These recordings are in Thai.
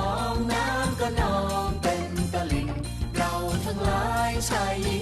องน้ำก็นองเต็มตลิ่งเราทั้งหลายชายหญิง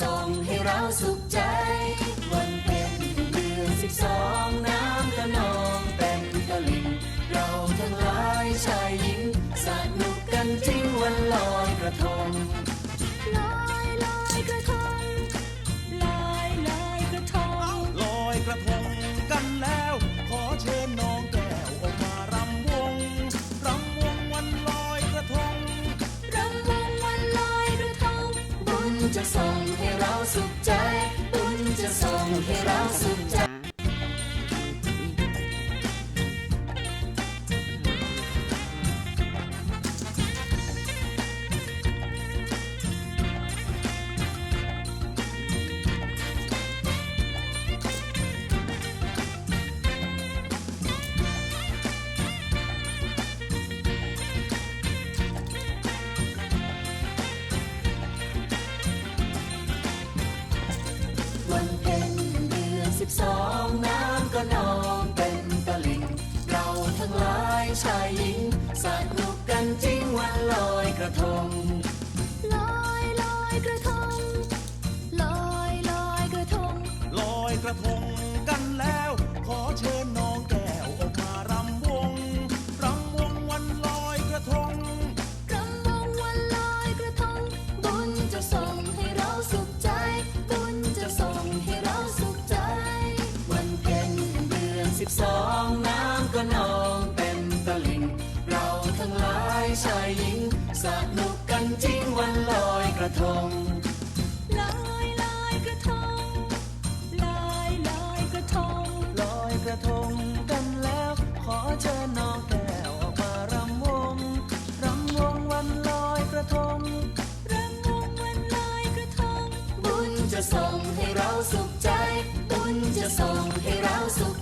ส่งให้เราสุขใจ วันเป็นเดือนสิบสองน้ำกระนองเป็นกะลิงเราทั้งหลายชายหญิงสนุกกันจริงวันลอยกระทง บุญจะส่งให้เราสุขใจ บุญจะส่งให้เราสุข หลายชายหญิงสนุกกันจริงวันลอยกระทง ลอยลอยกระทง ลอยลอยกระทง ลอยกระทง ส่งให้เราสุข